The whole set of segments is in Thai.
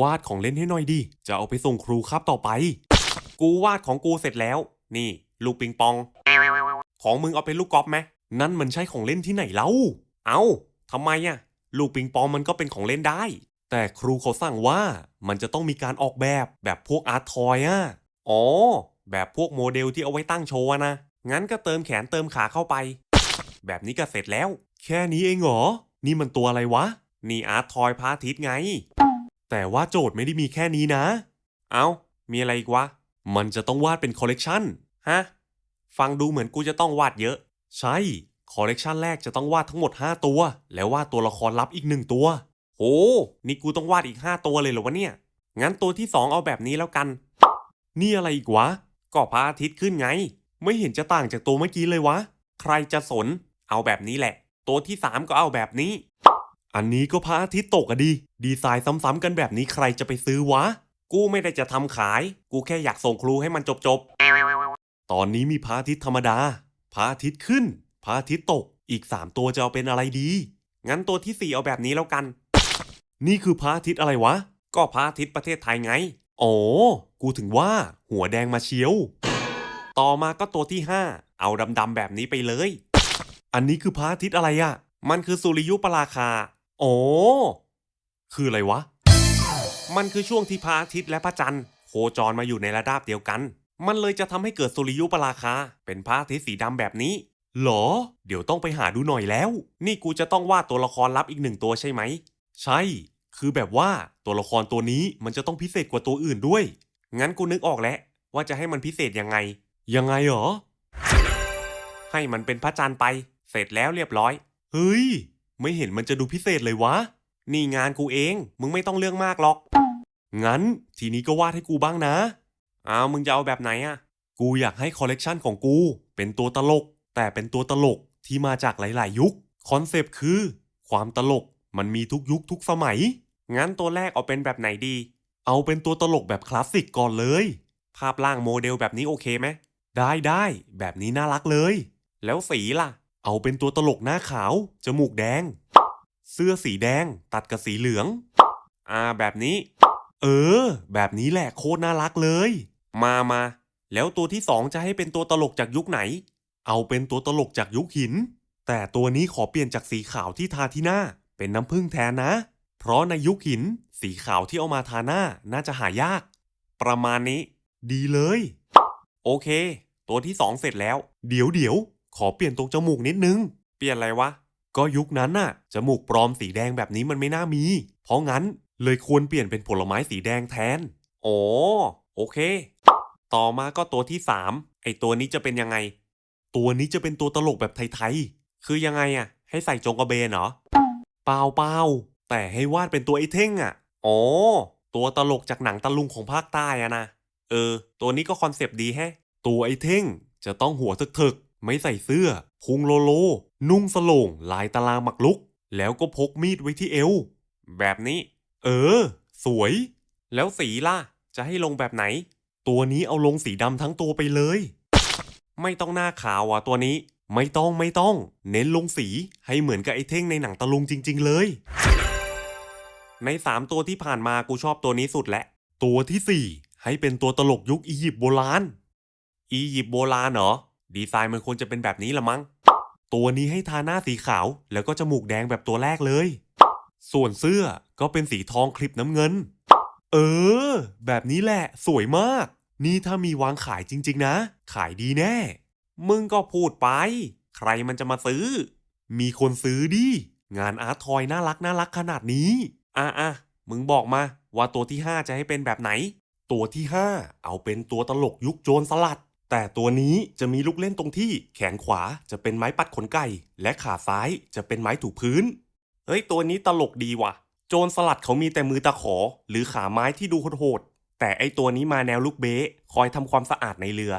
วาดของเล่นให้หน่อยดิ จะเอาไปส่งครูครับต่อไป กูวาดของกูเสร็จแล้ว นี่ ลูกปิงปอง ของมึงเอาเป็นลูกกอล์ฟไหมนั่นมันใช่ของเล่นที่ไหนเล่า เอาทำไมอะลูกปิงปองมันก็เป็นของเล่นได้ แต่ครูเขาสั่งว่ามันจะต้องมีการออกแบบแบบพวกอาร์ตทอยอะอ๋อ แบบพวกโมเดลที่เอาไว้ตั้งโชว์นะ งั้นก็เติมแขนเติมขาเข้าไป แบบนี้ก็เสร็จแล้ว แค่นี้เองเหรอ นี่มันตัวอะไรวะ นี่อาร์ตทอยพาทิตไง แต่ว่าโจทย์ไม่ได้มีแค่นี้นะ เอามีอะไรอีกวะ มันจะต้องวาดเป็นคอลเลกชันฮะ ฟังดูเหมือนกูจะต้องวาดเยอะ ใช่ คอลเลกชันแรกจะต้องวาดทั้งหมด 5 ตัว แล้ววาดตัวละครลับอีกหนึ่งตัว โห นี่กูต้องวาดอีก 5 ตัวเลยเหรอวะเนี่ย งั้นตัวที่ 2 เอาแบบนี้แล้วกัน นี่อะไรอีกวะ ก็พระอาทิตย์ขึ้นไง ไม่เห็นจะต่างจากตัวเมื่อกี้เลยวะ ใครจะสน เอาแบบนี้แหละ ตัวที่ 3 ก็เอาแบบนี้ อันนี้ก็พระอาทิตย์ตกอะดี ดีไซน์ซ้ำๆกันแบบนี้ใครจะไปซื้อวะ กูไม่ได้จะทำขาย กูแค่อยากส่งครูให้มันจบๆ ตอนนี้มีพระอาทิตย์ธรรมดา พระอาทิตย์ขึ้น พระอาทิตย์ตก อีก 3 ตัวจะเอาเป็นอะไรดี งั้นตัวที่ 4 เอาแบบนี้แล้วกัน นี่คือพระอาทิตย์อะไรวะ ก็พระอาทิตย์ประเทศไทยไง อ๋อ กูถึงว่า หัวแดงมาเชียว ต่อมาก็ตัวที่ 5 เอาดำๆแบบนี้ไปเลย อันนี้คือพระอาทิตย์อะไรอะมันคือสุริยุปราคา อ๋อคืออะไรวะ มันคือช่วงที่พระอาทิตย์และพระจันทร์โคจรมาอยู่ในระดับเดียวกัน มันเลยจะทำให้เกิดสุริยุปราคา เป็นพระอาทิตย์สีดำแบบนี้ หรอ เดี๋ยวต้องไปหาดูหน่อยแล้ว นี่กูจะต้องวาดตัวละครลับอีกหนึ่งตัวใช่ไหม ใช่ คือแบบว่าตัวละครตัวนี้มันจะต้องพิเศษกว่าตัวอื่นด้วย งั้นกูนึกออกแล้วว่าจะให้มันพิเศษยังไง ยังไงหรอ ให้มันเป็นพระจันทร์ไป เสร็จแล้วเรียบร้อย เฮ้ย ไม่เห็นมันจะดูพิเศษเลยวะ นี่งานกูเอง มึงไม่ต้องเรื่องมากหรอก งั้น ทีนี้ก็วาดให้กูบ้างนะ อ้าวมึงจะเอาแบบไหนอะกูอยากให้คอลเลกชันของกู เป็นตัวตลก แต่เป็นตัวตลกที่มาจากหลาย ๆ ยุค คอนเซปต์คือ ความตลกมันมีทุกยุคทุกสมัย งั้นตัวแรกเอาเป็นแบบไหนดี เอาเป็นตัวตลกแบบคลาสสิกก่อนเลย ภาพร่างโมเดลแบบนี้โอเคไหม ได้ได้ แบบนี้น่ารักเลย แล้วสีล่ะ เอาเป็นตัวตลกหน้าขาว จมูกแดง เสื้อสีแดง ตัดกับสีเหลือง อ่าแบบนี้ เออ แบบนี้แหละโคตรน่ารักเลย มามา แล้วตัวที่สองจะให้เป็นตัวตลกจากยุคไหน เอาเป็นตัวตลกจากยุคหิน แต่ตัวนี้ขอเปลี่ยนจากสีขาวที่ทาที่หน้า เป็นน้ำผึ้งแทนนะ เพราะในยุคหิน สีขาวที่เอามาทาหน้าน่าจะหายาก ประมาณนี้ ดีเลย โอเค ตัวที่สองเสร็จแล้ว เดี๋ยวเดี๋ยว ขอเปลี่ยนตรงจมูกนิดนึง เปลี่ยนอะไรวะ ก็ยุคนั้นน่ะ จมูกปลอมสีแดงแบบนี้มันไม่น่ามี เพราะงั้นเลยควรเปลี่ยนเป็นผลไม้สีแดงแทนโอ้โอเค ต่อมาก็ตัวที่สามไอตัวนี้จะเป็นยังไง ตัวนี้จะเป็นตัวตลกแบบไทยๆ คือยังไงอะให้ใส่จงกระเบนเหรอ เปล่าเปล่าแต่ให้วาดเป็นตัวไอเท่งอะอ๋อ ตัวตลกจากหนังตะลุงของภาคใต้อะนะ เออ ตัวนี้ก็คอนเซปต์ดีแฮะ ตัวไอเท่งจะต้องหัวถึกๆ ไม่ใส่เสื้อ พุงโลโล นุ่งสโลงลายตารางหมักลุก แล้วก็พกมีดไว้ที่เอว แบบนี้ เออ สวย แล้วสีล่ะ จะให้ลงแบบไหน ตัวนี้เอาลงสีดำทั้งตัวไปเลย ไม่ต้องหน้าขาวอะตัวนี้ ไม่ต้องไม่ต้อง เน้นลงสีให้เหมือนกับไอ้เท่งในหนังตะลุงจริง ๆ เลย ในสามตัวที่ผ่านมากูชอบตัวนี้สุดแหละ ตัวที่สี่ให้เป็นตัวตลกยุคอียิปต์โบราณ อียิปต์โบราณเหรอ ดีไซน์มันควรจะเป็นแบบนี้ละมั้ง ตัวนี้ให้ทาหน้าสีขาว แล้วก็จมูกแดงแบบตัวแรกเลย ส่วนเสื้อก็เป็นสีทองคลิปน้ำเงิน เออ แบบนี้แหละสวยมาก นี่ถ้ามีวางขายจริง ๆ นะ ขายดีแน่ มึงก็พูดไป ใครมันจะมาซื้อ มีคนซื้อดิ งานอาร์ตทอยน่ารักน่ารักขนาดนี้ อะอะมึงบอกมาว่าตัวที่ 5 จะให้เป็นแบบไหน ตัวที่ 5 เอาเป็นตัวตลกยุคโจรสลัด แต่ตัวนี้จะมีลูกเล่นตรงที่แขนขวาจะเป็นไม้ปัดขนไก่ และขาซ้ายจะเป็นไม้ถูพื้น เฮ้ย ตัวนี้ตลกดีว่ะ โจรสลัดเขามีแต่มือตะขอ หรือขาไม้ที่ดูโหดๆแต่ไอตัวนี้มาแนวลูกเบ๊คอยทำความสะอาดในเรือ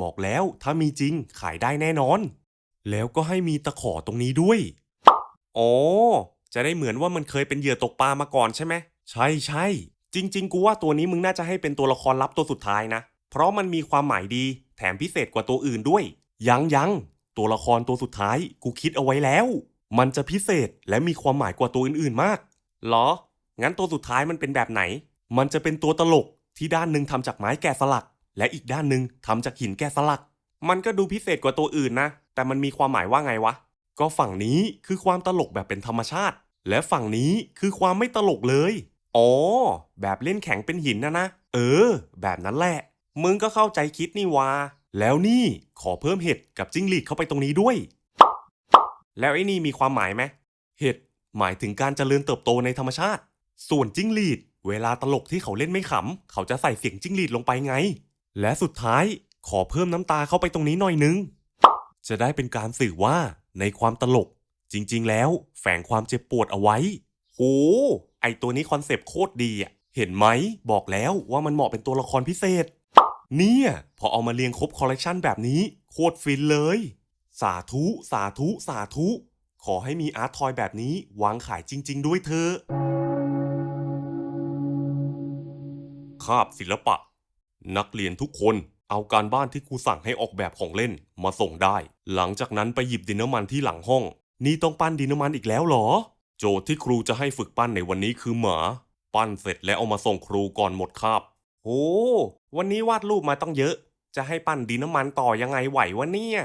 บอกแล้วถ้ามีจริงขายได้แน่นอน แล้วก็ให้มีตะขอตรงนี้ด้วย อ๋อ จะได้เหมือนว่ามันเคยเป็นเหยื่อตกปลามาก่อนใช่ไหม ใช่ใช่ จริง ๆ กูว่าตัวนี้มึงน่าจะให้เป็นตัวละครลับตัวสุดท้ายนะ เพราะมันมีความหมายดี แถมพิเศษกว่าตัวอื่นด้วย ยังยังตัวละครตัวสุดท้ายกูคิดเอาไว้แล้ว มันจะพิเศษและมีความหมายกว่าตัวอื่นๆมากเหรอ งั้นตัวสุดท้ายมันเป็นแบบไหน มันจะเป็นตัวตลกที่ด้านหนึ่งทำจากไม้แกะสลัก และอีกด้านหนึ่งทำจากหินแกะสลัก มันก็ดูพิเศษกว่าตัวอื่นนะ แต่มันมีความหมายว่าไงวะ ก็ฝั่งนี้คือความตลกแบบเป็นธรรมชาติ และฝั่งนี้คือความไม่ตลกเลย อ๋อ แบบเล่นแข็งเป็นหินนะนะ เออ แบบนั้นแหละ มึงก็เข้าใจคิดนี่วาแล้วนี่ขอเพิ่มเห็ดกับจิ้งหรีดเข้าไปตรงนี้ด้วย แล้วไอ้นี่มีความหมายไหมเห็ดหมายถึงการเจริญเติบโตในธรรมชาติ ส่วนจิ้งหรีด เวลาตลกที่เขาเล่นไม่ขำ เขาจะใส่เสียงจิ้งหรีดลงไปไง และสุดท้ายขอเพิ่มน้ำตาเข้าไปตรงนี้หน่อยนึง จะได้เป็นการสื่อว่าในความตลก จริง ๆ แล้ว แฝงความเจ็บปวดเอาไว้โหไอตัวนี้คอนเซปต์โคตรดีอะ เห็นไหมบอกแล้วว่ามันเหมาะเป็นตัวละครพิเศษ เนี่ย พอเอามาเรียงครบคอลเลกชันแบบนี้ โคตรฟินเลย สาธุ สาธุ สาธุ ขอให้มีอาร์ตทอยแบบนี้วางขายจริง ๆ ด้วยเถอะคาบศิลปะ นักเรียนทุกคนเอาการบ้านที่ครูสั่งให้ออกแบบของเล่นมาส่งได้ หลังจากนั้นไปหยิบดินน้ำมันที่หลังห้อง นี่ต้องปั้นดินน้ำมันอีกแล้วเหรอ โจทย์ที่ครูจะให้ฝึกปั้นในวันนี้คือหมา ปั้นเสร็จแล้วเอามาส่งครูก่อนหมดคาบโอ้ วันนี้วาดรูปมาต้องเยอะ จะให้ปั้นดินน้ำมันต่อยังไงไหววะเนี่ย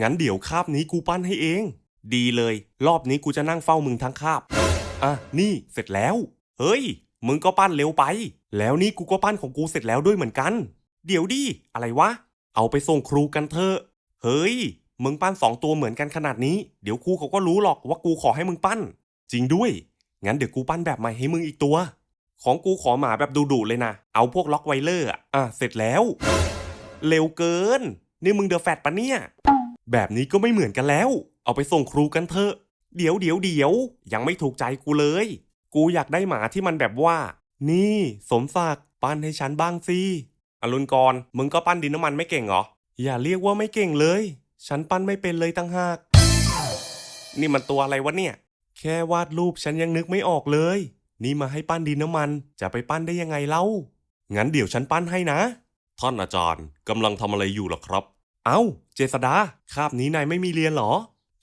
งั้นเดี๋ยวคาบนี้กูปั้นให้เอง ดีเลย รอบนี้กูจะนั่งเฝ้ามึงทั้งคาบ อะ นี่เสร็จแล้ว เฮ้ย มึงก็ปั้นเร็วไป แล้วนี่กูก็ปั้นของกูเสร็จแล้วด้วยเหมือนกัน เดี๋ยวดิอะไรวะ เอาไปส่งครูกันเถอะ เฮ้ย มึงปั้นสองตัวเหมือนกันขนาดนี้ เดี๋ยวครูเขาก็รู้หรอกว่ากูขอให้มึงปั้น จริงด้วย งั้นเดี๋ยวกูปั้นแบบใหม่ให้มึงอีกตัว ของกูขอหมาแบบดุๆเลยนะ เอาพวกล็อกไวเลอร์อะอะเสร็จแล้ว เร็วเกิน นี่มึงเดอะแฟตปะเนี่ย แบบนี้ก็ไม่เหมือนกันแล้ว เอาไปส่งครูกันเถอะ เดี๋ยวเดี๋ยวเดี๋ยวยังไม่ถูกใจกูเลย กูอยากได้หมาที่มันแบบว่า นี่ สมศักดิ์ปั้นให้ฉันบ้างสิอรุณกร มึงก็ปั้นดินน้ำมันไม่เก่งเหรอ อย่าเรียกว่าไม่เก่งเลย ฉันปั้นไม่เป็นเลยตั้งหาก นี่มันตัวอะไรวะเนี่ย แค่วาดรูปฉันยังนึกไม่ออกเลย นี่มาให้ปั้นดินน้ำมัน จะไปปั้นได้ยังไงเล่า งั้นเดี๋ยวฉันปั้นให้นะ ท่านอาจารย์กำลังทำอะไรอยู่ล่ะครับ เอ้า เจษดา คาบนี้นายไม่มีเรียนเหรอ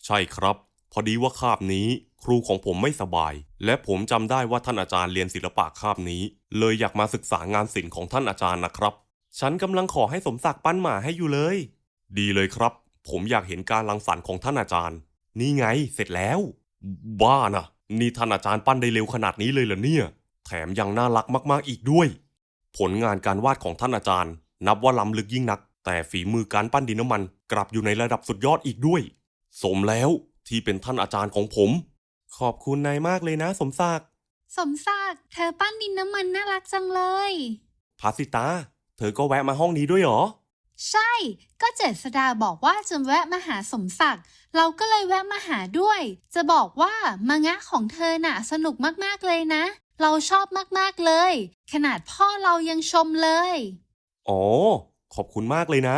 ใช่ครับ พอดีว่าคาบนี้ ครูของผมไม่สบาย และผมจำได้ว่าท่านอาจารย์เรียนศิลปะคาบนี้ เลยอยากมาศึกษางานศิลป์ของท่านอาจารย์นะครับ ฉันกำลังขอให้สมศักดิ์ปั้นหมาให้อยู่เลย ดีเลยครับ ผมอยากเห็นการรังสรรค์ของท่านอาจารย์ นี่ไง เสร็จแล้ว บ้านะ นี่ท่านอาจารย์ปั้นได้เร็วขนาดนี้เลยเหรอเนี่ย แถมยังน่ารักมากๆอีกด้วย ผลงานการวาดของท่านอาจารย์ นับว่าล้ำลึกยิ่งนัก แต่ฝีมือการปั้นดินน้ำมัน กลับอยู่ในระดับสุดยอดอีกด้วย สมแล้วที่เป็นท่านอาจารย์ของผม ขอบคุณนายมากเลยนะ สมศักดิ์สมศักดิ์เธอปั้นดินน้ำมันน่ารักจังเลยภาสิตา เธอก็แวะมาห้องนี้ด้วยเหรอ ใช่ ก็เจษดาบอกว่าจะแวะมาหาสมศักดิ์ เราก็เลยแวะมาหาด้วย จะบอกว่ามังงะของเธอน่ะสนุกมากๆเลยนะ เราชอบมากๆเลย ขนาดพ่อเรายังชมเลย อ๋อ ขอบคุณมากเลยนะ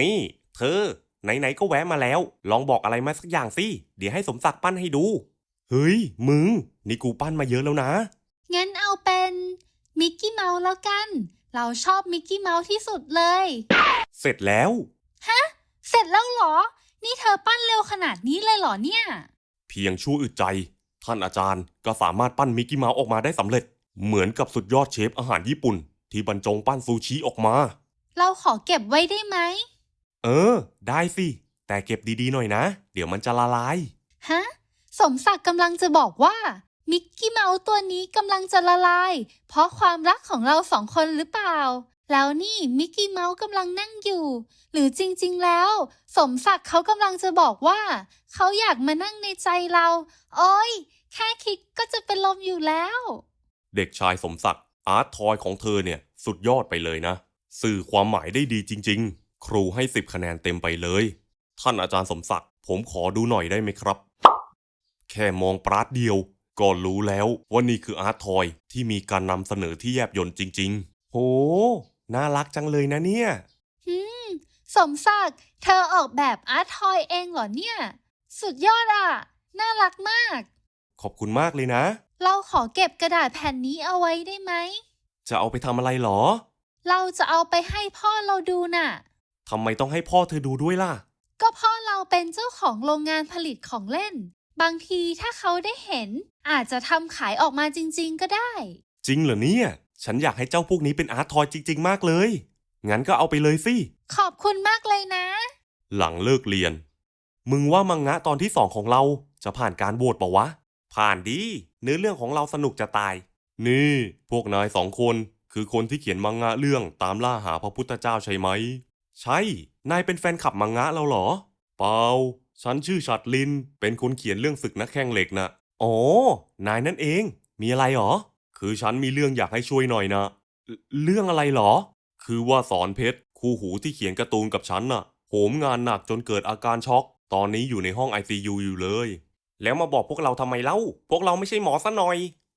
นี่ เธอ ไหนๆก็แวะมาแล้ว ลองบอกอะไรมาสักอย่างสิ เดี๋ยวให้สมศักดิ์ปั้นให้ดู เฮ้ย มึง นี่กูปั้นมาเยอะแล้วนะ งั้นเอาเป็นมิกกี้เมาส์แล้วกัน เราชอบมิกกี้เมาส์ที่สุดเลย เสร็จแล้วเสร็จแล้วเหรอ นี่เธอปั้นเร็วขนาดนี้เลยเหรอเนี่ย เพียงชั่วอึดใจ ท่านอาจารย์ก็สามารถปั้นมิกกี้เมาส์ออกมาได้สำเร็จ เหมือนกับสุดยอดเชฟอาหารญี่ปุ่น ที่บรรจงปั้นซูชิออกมา เราขอเก็บไว้ได้ไหม เออ ได้สิ แต่เก็บดีๆหน่อยนะ เดี๋ยวมันจะละลาย ฮะ สมศักดิ์กำลังจะบอกว่า มิกกี้เมาส์ตัวนี้กำลังจะละลาย เพราะความรักของเราสองคนหรือเปล่า แล้วนี่มิกกี้เมาส์กำลังนั่งอยู่ หรือจริงๆแล้ว สมศักดิ์เขากำลังจะบอกว่า เขาอยากมานั่งในใจเรา โอ้ย แค่คิดก็จะเป็นลมอยู่แล้ว เด็กชายสมศักดิ์อาร์ตทอยของเธอเนี่ย สุดยอดไปเลยนะ สื่อความหมายได้ดีจริง ๆ ครูให้สิบคะแนนเต็มไปเลย ท่านอาจารย์สมศักดิ์ผมขอดูหน่อยได้ไหมครับ แค่มองปราดเดียว ก็รู้แล้วว่านี่คืออาร์ตทอยที่มีการนำเสนอที่แยบยลจริง ๆ โห น่ารักจังเลยนะเนี่ยอืม สมศักดิ์ เธอออกแบบอาร์ตทอยเองเหรอเนี่ย สุดยอดอะ น่ารักมาก ขอบคุณมากเลยนะ เราขอเก็บกระดาษแผ่นนี้เอาไว้ได้ไหม จะเอาไปทำอะไรหรอ เราจะเอาไปให้พ่อเราดูน่ะ ทำไมต้องให้พ่อเธอดูด้วยล่ะ ก็พ่อเราเป็นเจ้าของโรงงานผลิตของเล่น บางทีถ้าเขาได้เห็น อาจจะทำขายออกมาจริง ๆ ก็ได้ จริงเหรอเนี่ย ฉันอยากให้เจ้าพวกนี้เป็นอาร์ตทอยจริง ๆ มากเลย งั้นก็เอาไปเลยสิ ขอบคุณมากเลยนะ หลังเลิกเรียน มึงว่ามังงะตอนที่สองของเราจะผ่านการโหวตเปล่าวะ ผ่านดี เนื้อเรื่องของเราสนุกจะตาย นี่ พวกนายสองคน คือคนที่เขียนมังงะเรื่องตามล่าหาพระพุทธเจ้าใช่ไหม ใช่ นายเป็นแฟนคลับมังงะเราเหรอ เปล่า ฉันชื่อฉัดลิน เป็นคนเขียนเรื่องศึกนักแข่งเหล็กนะอ๋อ นายนั่นเอง มีอะไรหรอ คือฉันมีเรื่องอยากให้ช่วยหน่อยนะเรเรื่องอะไรหรอ คือว่าสอนเพชรคู่หูที่เขียนการ์ตูนกับฉันน่ะ โหมงานหนักจนเกิดอาการช็อก ตอนนี้อยู่ในห้อง ICU อยู่เลย แล้วมาบอกพวกเราทำไมเล่า พวกเราไม่ใช่หมอซะหน่อย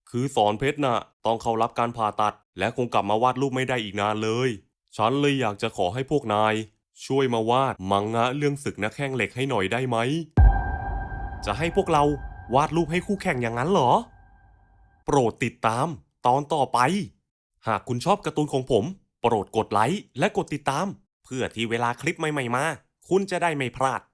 คือสอนเพชรน่ะ ต้องเข้ารับการผ่าตัด และคงกลับมาวาดรูปไม่ได้อีกนานเลย ฉันเลยอยากจะขอให้พวกนาย ช่วยมาวาดมังงะเรื่องศึกนักแข่งเหล็กให้หน่อยได้ไหม จะให้พวกเราวาดรูปให้คู่แข่งอย่างนั้นเหรอ โปรดติดตามตอนต่อไป หากคุณชอบการ์ตูนของผม โปรดกดไลค์และกดติดตาม เพื่อที่เวลาคลิปใหม่ๆมา คุณจะได้ไม่พลาด